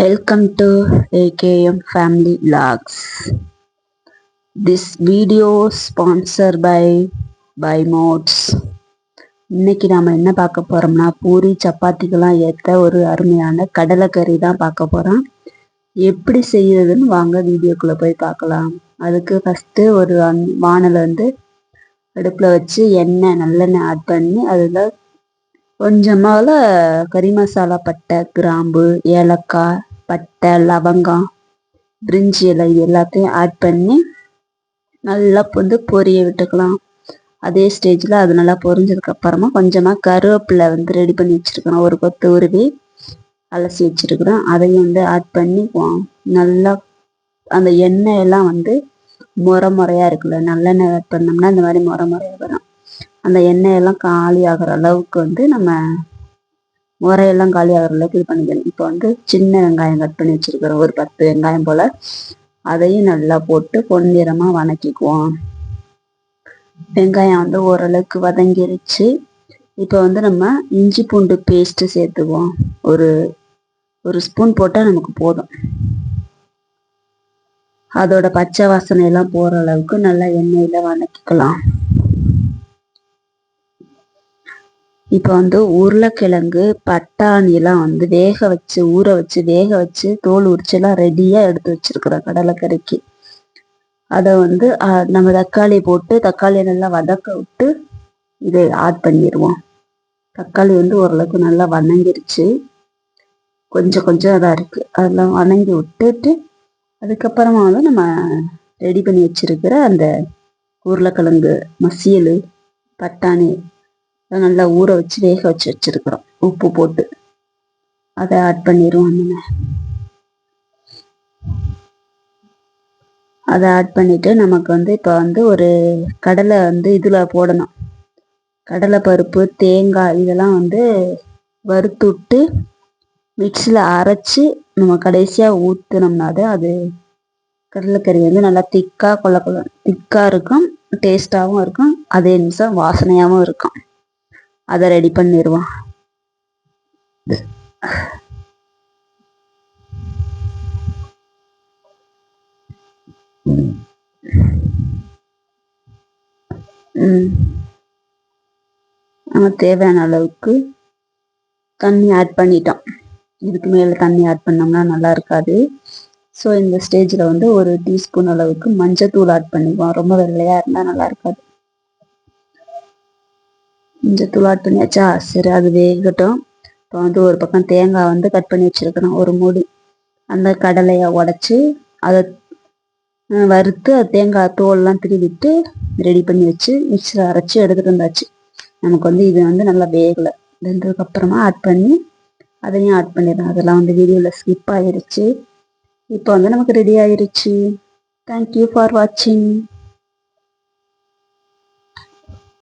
Welcome to AKM Family Vlogs. This video sponsored by by Modes. இன்னைக்கு நாம் என்ன பார்க்க போகிறோம்னா பூரி சப்பாத்திக்கெல்லாம் ஏற்ற ஒரு அருமையான கடலைக்கறி தான் பார்க்க போகிறோம் எப்படி செய்யறதுன்னு வாங்க வீடியோக்குள்ளே போய் பார்க்கலாம் அதுக்கு ஃபஸ்ட்டு ஒரு வானலை வந்து அடுப்பில் வச்சு எண்ணெய் நல்லெண்ணெய் ஆட் பண்ணி அதில் கொஞ்சமாக கறி மசாலா பட்டை கிராம்பு ஏலக்காய் பட்டை லவங்கம் பிரிஞ்சி இலை எல்லாத்தையும் ஆட் பண்ணி நல்லா வந்து பொரிய விட்டுக்கலாம். அதே ஸ்டேஜில் அது நல்லா பொரிஞ்சதுக்கு அப்புறமா கொஞ்சமாக கருவேப்பிலை வந்து ரெடி பண்ணி வச்சுருக்கிறோம் ஒரு கொத்து உருவி அலசி வச்சுருக்குறோம். அதையும் வந்து ஆட் பண்ணி நல்லா அந்த எண்ணெய் எல்லாம் வந்து முறை முறையாக இருக்குல்ல நல்லெண்ணெய் ஆட் பண்ணோம்னா இந்த மாதிரி முறை முறையாக வரும். அந்த எண்ணெயெல்லாம் காலி ஆகிற அளவுக்கு வந்து நம்ம உரையெல்லாம் காலி ஆகிற அளவுக்கு இது பண்ணிக்கணும். இப்போ வந்து சின்ன வெங்காயம் கட் பண்ணி வச்சிருக்கிறோம் ஒரு பத்து வெங்காயம் போல் அதையும் நல்லா போட்டு பொன்னிறமாக வணக்கிக்குவோம். வெங்காயம் வந்து ஓரளவுக்கு வதங்கிருச்சு. இப்போ வந்து நம்ம இஞ்சி பூண்டு பேஸ்ட்டு சேர்த்துக்குவோம். ஒரு ஒரு ஸ்பூன் போட்டால் நமக்கு போதும். அதோட பச்சை வாசனை எல்லாம் போகிற அளவுக்கு நல்லா எண்ணெயில் வணக்கிக்கலாம். இப்போ வந்து உருளைக்கிழங்கு பட்டாணிலாம் வந்து வேக வச்சு ஊற வச்சு வேக வச்சு தோல் உரிச்செல்லாம் ரெடியாக எடுத்து வச்சிருக்கிறோம் கடலைக்கறிக்கு. அதை வந்து நம்ம தக்காளி போட்டு தக்காளியை நல்லா வதக்க விட்டு இதை ஆட் பண்ணிடுவோம் தக்காளி வந்து ஓரளவுக்கு நல்லா வணங்கிருச்சு. கொஞ்சம் கொஞ்சம் அதாக இருக்குது அதெல்லாம் வணங்கி விட்டுட்டு அதுக்கப்புறமா வந்து நம்ம ரெடி பண்ணி வச்சிருக்கிற அந்த உருளைக்கிழங்கு மசியல் பட்டாணி நல்லா ஊற வச்சு வேக வச்சு வச்சிருக்கிறோம். உப்பு போட்டு. அதை ஆட் பண்ணிடுவோம் நம்ம. அதை ஆட் பண்ணிட்டு நமக்கு வந்து இப்போ வந்து ஒரு கடலை வந்து இதில் போடணும். கடலை பருப்பு தேங்காய் இதெல்லாம் வந்து வறுத்து விட்டு மிக்சியில் அரைச்சி நம்ம கடைசியாக ஊற்றினோம்னா தான் அது கடலைக்கறி வந்து நல்லா திக்காக கொள்ள கொள்ள திக்காக இருக்கும் டேஸ்ட்டாகவும் இருக்கும் அதே நிமிஷம் வாசனையாகவும் இருக்கும். அதை ரெடி பண்ணிடுவோம் நம்ம தேவையான அளவுக்கு தண்ணி ஆட் பண்ணிட்டோம். இதுக்கு மேலே தண்ணி ஆட் பண்ணோம்னா நல்லா இருக்காது. ஸோ இந்த ஸ்டேஜில் வந்து ஒரு டீஸ்பூன் அளவுக்கு மஞ்சள் தூள் ஆட் பண்ணிக்குவோம். ரொம்ப வெள்ளையாக இருந்தால் நல்லா இருக்காது. இந்த துளாட் பண்ணியாச்சா? சரி அது வேகட்டும். இப்போ வந்து ஒரு பக்கம் தேங்காய் வந்து கட் பண்ணி வச்சுருக்கிறோம் ஒரு மூடி. அந்த கடலையை உடச்சி அதை வறுத்து அது தேங்காய் தோல்லாம் திருவிட்டு ரெடி பண்ணி வச்சு மிக்சியில் அரைச்சி எடுத்துகிட்டு வந்தாச்சு. நமக்கு வந்து இது வந்து நல்லா வேகலை. வெந்ததுக்கப்புறமா ஆட் பண்ணி அதையும் ஆட் பண்ணிடுறோம் அதெல்லாம் வந்து வீடியோவில் ஸ்கிப் ஆகிருச்சு இப்போ வந்து நமக்கு ரெடி ஆயிருச்சு. தேங்க்யூ ஃபார் வாட்சிங்